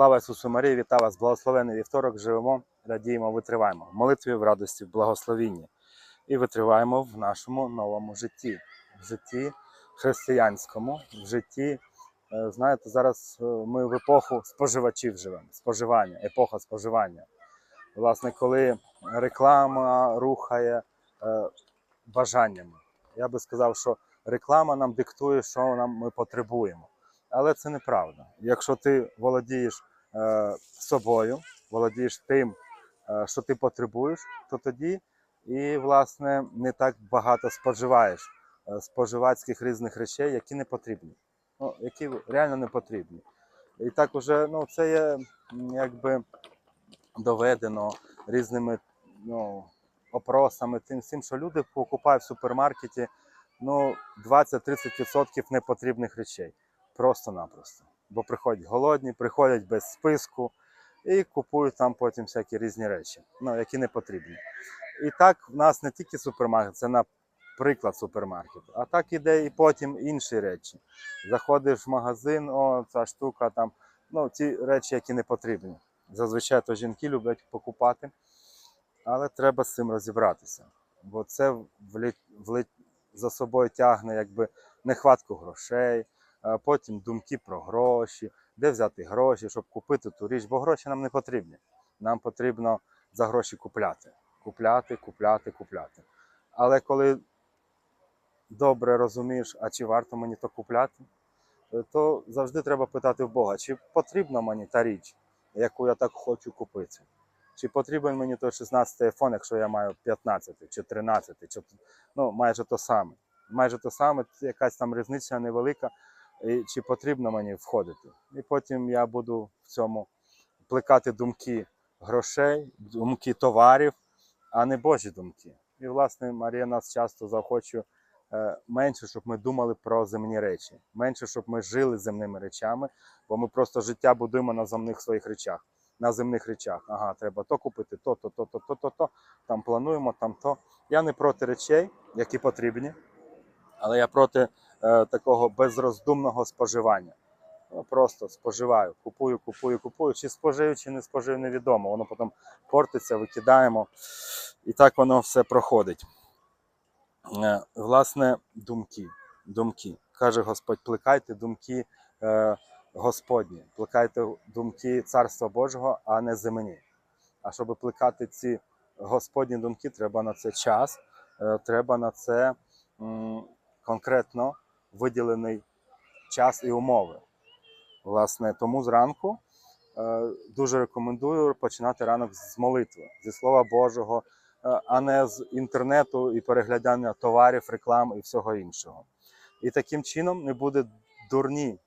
Слава Ісусу Марії, вітаю вас, благословений вівторок, живемо, радіємо, витриваємо. В молитві, в радості, в благословінні. І витриваємо в нашому новому житті, в житті християнському, в житті. е, Знаєте, зараз е, ми в епоху споживачів живемо, споживання, епоха споживання. Власне, коли реклама рухає е, бажаннями. Я би сказав, що реклама нам диктує, що нам ми потребуємо. Але це неправда. Якщо ти володієш собою, володієш тим, е, що ти потребуєш, то тоді і власне не так багато споживаєш е, споживацьких різних речей, які не потрібні, ну, які реально не потрібні. І так уже ну, це є якби доведено різними ну, опросами, тим всім, що люди покупають в супермаркеті ну, 20-30% непотрібних речей. Просто-напросто. Бо приходять голодні, приходять без списку і купують там потім всякі різні речі, ну, які не потрібні. І так в нас не тільки супермаркет, це наприклад супермаркет, а так іде і потім інші речі. Заходиш в магазин, о, ця штука там, ну, ті речі, які не потрібні. Зазвичай то жінки люблять покупати, але треба з цим розібратися. Бо це влі... влі... за собою тягне якби нехватку грошей, потім думки про гроші, де взяти гроші, щоб купити ту річ, бо гроші нам не потрібні. Нам потрібно за гроші купляти. Купляти, купляти, купляти. Але коли добре розумієш, а чи варто мені то купляти, е, то завжди треба питати в Бога, чи потрібна мені та річ, яку я так хочу купити. Чи потрібен мені той 16 iPhone, якщо я маю 15 чи 13, чи ну, майже то саме. Майже то саме, якась там різниця невелика, чи потрібно мені входити. І потім я буду в цьому плекати думки грошей, думки товарів, а не Божі думки. І, власне, Марія нас часто захоче менше, щоб ми думали про земні речі, менше, щоб ми жили земними речами, бо ми просто життя будуємо на земних своїх речах, на земних речах. Ага, треба то купити, то, то, то, то, то, то, то. Там плануємо, там то. Я не проти речей, які потрібні, але я проти такого безроздумного споживання. Ну, просто споживаю, купую, купую, купую. Чи спожив, чи не спожив, невідомо. Воно потім портиться, викидаємо. І так воно все проходить. Е, Власне, думки. думки. Каже Господь, плекайте думки е, Господні, плекайте думки Царства Божого, а не земні. А щоб плекати ці Господні думки, треба на це час, е, треба на це конкретно виділений час і умови. Власне, тому зранку е, дуже рекомендую починати ранок з молитви, зі Слова Божого, е, а не з інтернету і переглядання товарів, реклам і всього іншого. І таким чином не буде дурні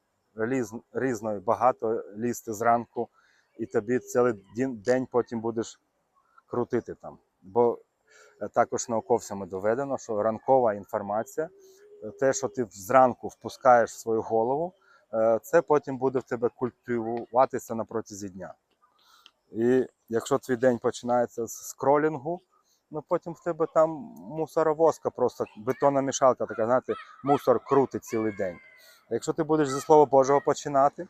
різної багато лізти зранку, і тобі цілий день потім будеш крутити там. Бо е, також науковцями доведено, що ранкова інформація, те, що ти зранку впускаєш в свою голову, е, це потім буде в тебе культивуватися на протязі дня. І якщо твій день починається з скролінгу, ну потім в тебе там мусоровозка, просто бетонна мішалка, така, знаєте, мусор крутить цілий день. Якщо ти будеш зі Слова Божого починати,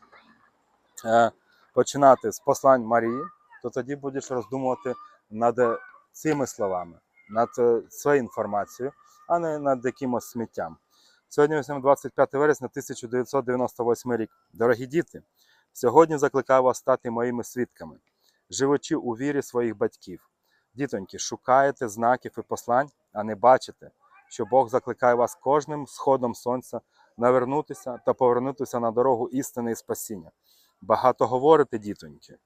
е, починати з послань Марії, то тоді будеш роздумувати над цими словами, над е, своєю інформацією, а не над якимось сміттям. Сьогодні 25 вересня 1998 рік. Дорогі діти, сьогодні закликаю вас стати моїми свідками, живучи у вірі своїх батьків. Дітоньки, шукаєте знаків і послань, а не бачите, що Бог закликає вас кожним сходом сонця навернутися та повернутися на дорогу істини і спасіння. Багато говорите, дітоньки,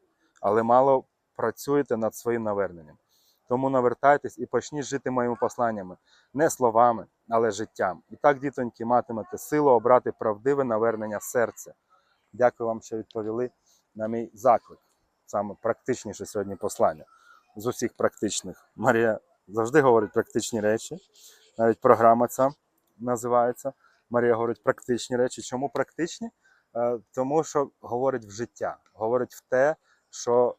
але мало працюєте над своїм наверненням. Тому навертайтесь і почніть жити моїми посланнями, не словами, але життям. І так, дітоньки, матимете силу обрати правдиве навернення серця. Дякую вам, що відповіли на мій заклик. Саме практичніше сьогодні послання з усіх практичних. Марія завжди говорить практичні речі. Навіть програма ця називається. Марія говорить практичні речі. Чому практичні? Е, Тому що говорить в життя, говорить в те, що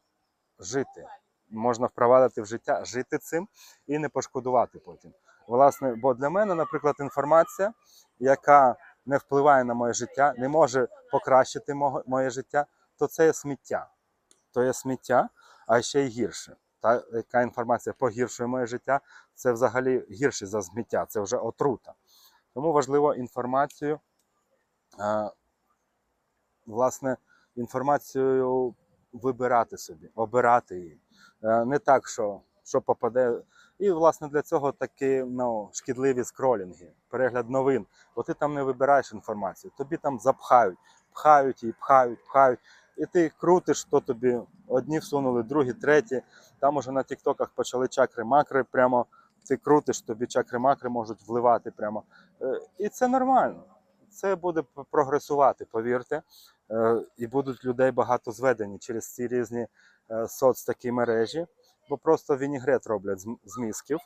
жити. Можна впровадити в життя, жити цим і не пошкодувати потім. Власне, бо для мене, наприклад, інформація, яка не впливає на моє життя, не може покращити моє життя, то це є сміття. То є сміття, а ще й гірше. Та яка інформація погіршує моє життя, це взагалі гірше за сміття, це вже отрута. Тому важливо інформацію, власне, інформацію вибирати собі, обирати її. Е, Не так, що, що попаде. І, власне, для цього такі ну, шкідливі скролінги, перегляд новин. Бо ти там не вибираєш інформацію, тобі там запхають, пхають її, пхають, пхають. І ти крутиш, то тобі одні всунули, другі, треті. Там уже на тіктоках почали чакри-макри прямо. Ти крутиш, тобі чакри-макри можуть вливати прямо. Е, І це нормально. Це буде прогресувати, повірте. Е, І будуть людей багато зведені через ці різні е, соцтакі мережі, бо просто вінігрет роблять з мізків.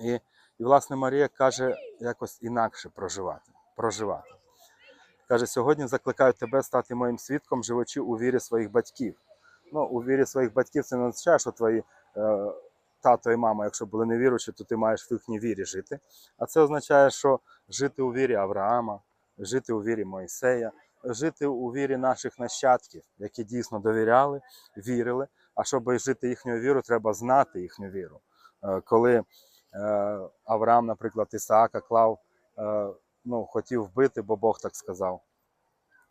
І, і власне Марія каже якось інакше проживати. проживати. Каже, сьогодні закликаю тебе стати моїм свідком, живучи у вірі своїх батьків. Ну, у вірі своїх батьків це не означає, що твої е, тато і мама, якщо були невіруючі, то ти маєш в їхній вірі жити. А це означає, що жити у вірі Авраама, жити у вірі Мойсея, жити у вірі наших нащадків, які дійсно довіряли, вірили. А щоб жити їхню віру, треба знати їхню віру. Е, Коли е, Авраам, наприклад, Ісаака клав, е, ну, хотів вбити, бо Бог так сказав.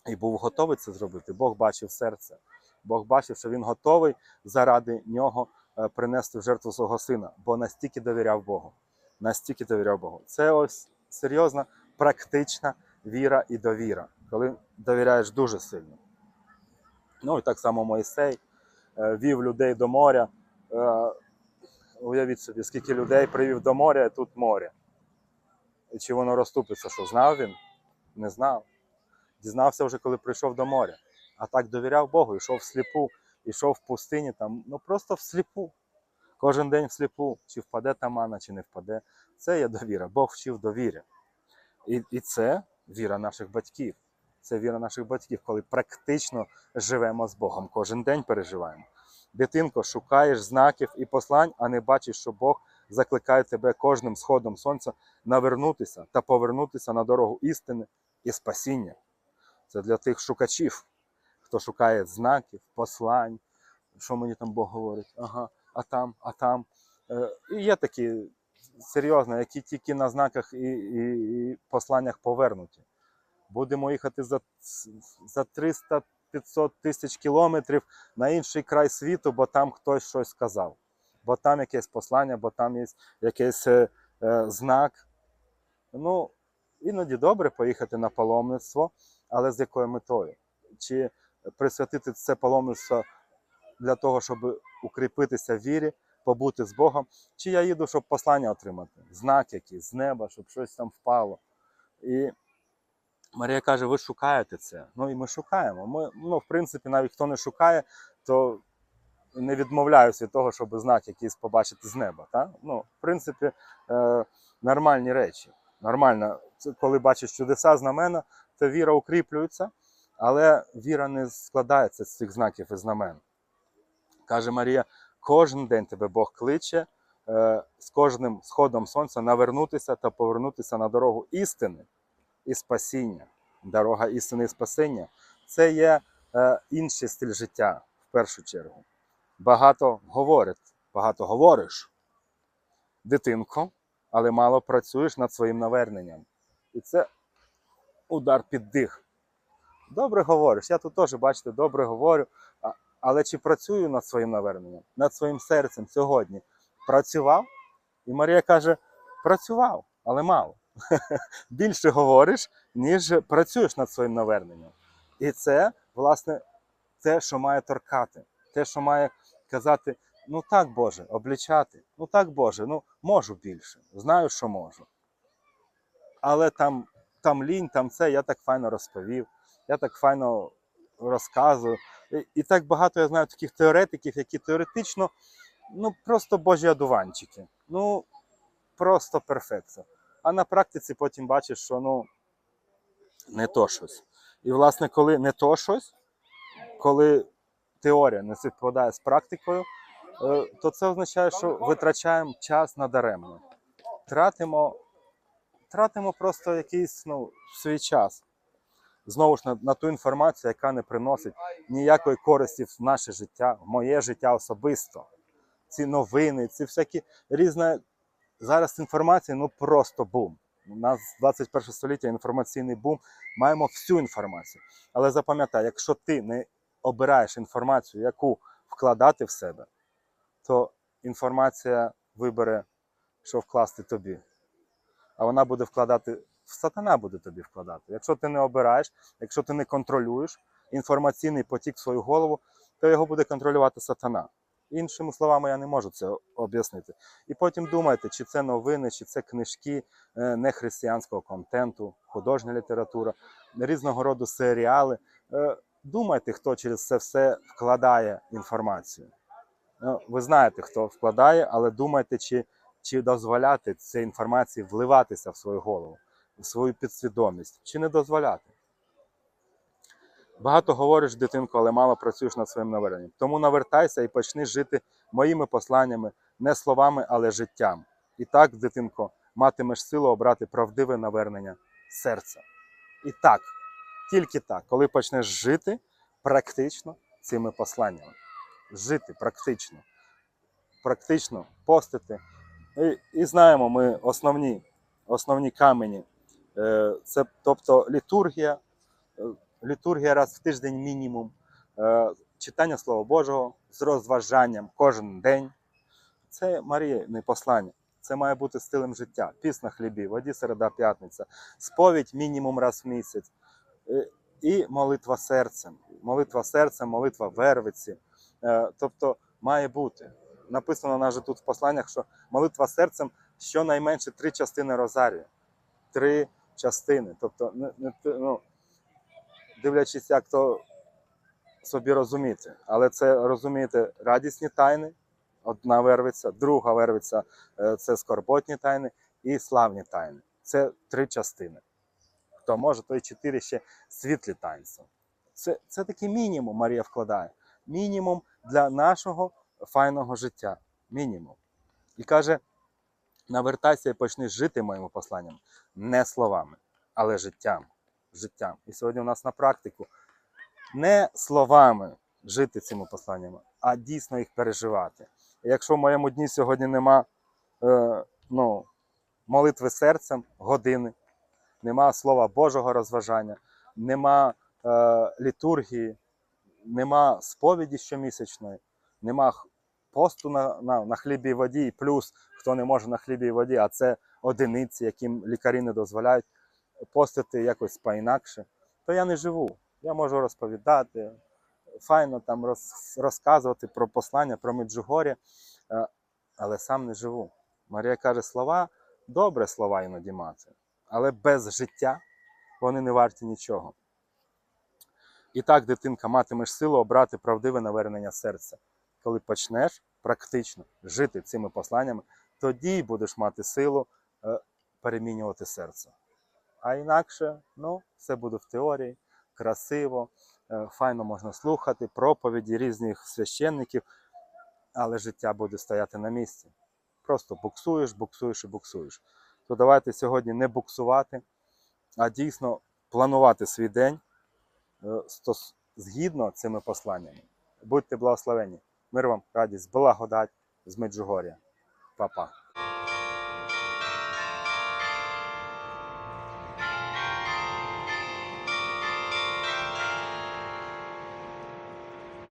І був готовий це зробити. Бог бачив серце. Бог бачив, що він готовий заради нього принести в жертву свого сина, бо настільки довіряв Богу. Настільки довіряв Богу. Це ось серйозна, практична віра і довіра, коли довіряєш дуже сильно. Ну і так само Мойсей е, вів людей до моря. Е, Уявіть собі, скільки людей привів до моря, а тут море. І чи воно розступиться, що знав він? Не знав. Дізнався вже, коли прийшов до моря. А так довіряв Богу, йшов всліпу, йшов в пустині, там, ну просто всліпу. Кожен день всліпу, чи впаде та мана, чи не впаде. Це є довіра. Бог вчив довірі. І, і це віра наших батьків. Це віра наших батьків, коли практично живемо з Богом. Кожен день переживаємо. Дитинко, шукаєш знаків і послань, а не бачиш, що Бог закликає тебе кожним сходом сонця навернутися та повернутися на дорогу істини і спасіння. Це для тих шукачів, хто шукає знаків, послань, що мені там Бог говорить, ага, а там, а там. Е, І є такі серйозно, які тільки на знаках і, і, і посланнях повернуті. Будемо їхати за, за 300-500 тисяч кілометрів на інший край світу, бо там хтось щось сказав. Бо там якесь послання, бо там є якийсь е, е, знак. Ну, іноді добре поїхати на паломництво, але з якою метою? Чи присвятити це паломництво для того, щоб укріпитися в вірі, побути з Богом, чи я їду, щоб послання отримати, знак якийсь з неба, щоб щось там впало. І Марія каже: ви шукаєте це. Ну і ми шукаємо. Ми, ну, в принципі, навіть хто не шукає, то не відмовляюся від того, щоб знак якийсь побачити з неба. Та? Ну, в принципі, е, нормальні речі. Нормально, коли бачиш чудеса, знамена, то віра укріплюється, але віра не складається з цих знаків і знамен. Каже Марія: кожен день тебе Бог кличе е, з кожним сходом сонця навернутися та повернутися на дорогу істини і спасіння. Дорога істини і спасіння це є е, інший стиль життя в першу чергу. Багато говорять, багато говориш, дитинко, але мало працюєш над своїм наверненням. І це удар під дих. Добре говориш. Я тут теж, бачите, добре говорю. Але чи працюю над своїм наверненням, над своїм серцем сьогодні? Працював? І Марія каже: працював, але мало. Більше говориш, ніж працюєш над своїм наверненням. І це, власне, те, що має торкати, те, що має казати: ну так, Боже, облічати, ну так, Боже, ну можу більше, знаю, що можу. Але там, там лінь, там це, я так файно розповів, я так файно розказую. І, і так багато я знаю таких теоретиків, які теоретично ну просто божі одуванчики. Ну просто перфекто. А на практиці потім бачиш, що ну не то щось. І, власне, коли не то щось, коли теорія не співпадає з практикою, е, то це означає, що витрачаємо час надаремно. Тратимо, тратимо просто якийсь ну, свій час. знову ж на, на ту інформацію, яка не приносить ніякої користі в наше життя, в моє життя особисто. Ці новини, ці всякі різна зараз інформація, ну просто бум. У нас 21 століття інформаційний бум, маємо всю інформацію. Але запам'ятай, якщо ти не обираєш інформацію, яку вкладати в себе, то інформація вибере, що вкласти тобі. А вона буде вкладати, сатана буде тобі вкладати. Якщо ти не обираєш, якщо ти не контролюєш інформаційний потік в свою голову, то його буде контролювати сатана. Іншими словами, я не можу це об'яснити. І потім думайте, чи це новини, чи це книжки е, нехристиянського контенту, художня література, різного роду серіали. Е, Думайте, хто через це все вкладає інформацію. Ну, ви знаєте, хто вкладає, але думайте, чи, чи дозволяти цій інформації вливатися в свою голову, в свою підсвідомість, чи не дозволяти. Багато говориш, дитинко, але мало працюєш над своїм наверненням. Тому навертайся і почни жити моїми посланнями, не словами, але життям. І так, дитинко, матимеш силу обрати правдиве навернення серця. І так, тільки так, коли почнеш жити практично цими посланнями. Жити практично. Практично постити. І, і знаємо ми основні, основні камені. Е, Це тобто літургія, е, літургія раз в тиждень мінімум, е, читання Слова Божого з розважанням кожен день. Це Маріїне послання. Це має бути стилем життя. Піс на хлібі, воді середа п'ятниця, сповідь мінімум раз в місяць. Е, І молитва серцем. Молитва серцем, молитва вервиці. Е, Тобто має бути. Написано навіть тут в посланнях, що молитва серцем щонайменше три частини розарію. Три частини. Тобто, ну, дивлячись, як то собі розуміти. Але це розумієте радісні тайни, одна вервиця, друга вервиця е, це скорботні тайни і славні тайни. Це три частини. Хто може, той чотири ще світлі таїнства. Це, це такий мінімум Марія вкладає. Мінімум для нашого файного життя. Мінімум. І каже: навертайся і почни жити моїми посланнями не словами, але життям. Життям. І сьогодні у нас на практику не словами жити цими посланнями, а дійсно їх переживати. Якщо в моєму дні сьогодні нема е, ну, молитви серцем години, нема слова Божого розважання, нема е, літургії, нема сповіді щомісячної, нема посту на, на, на хлібі і воді, і плюс хто не може на хлібі і воді, а це одиниці, яким лікарі не дозволяють постити якось поінакше, то я не живу. Я можу розповідати, файно там роз, розказувати про послання, про Меджугор'я, е, але сам не живу. Марія каже, слова добре слова іноді мати, але без життя вони не варті нічого. І так, дитинка, матимеш силу обрати правдиве навернення серця. Коли почнеш практично жити цими посланнями, тоді будеш мати силу е, перемінювати серце. А інакше, ну, все буде в теорії, красиво, е, файно можна слухати проповіді різних священників, але життя буде стояти на місці. Просто буксуєш, буксуєш і буксуєш. То давайте сьогодні не буксувати, а дійсно планувати свій день е, згідно цими посланнями. Будьте благословені. Мир вам, радість, благодать з Меджугор'я. Па-па.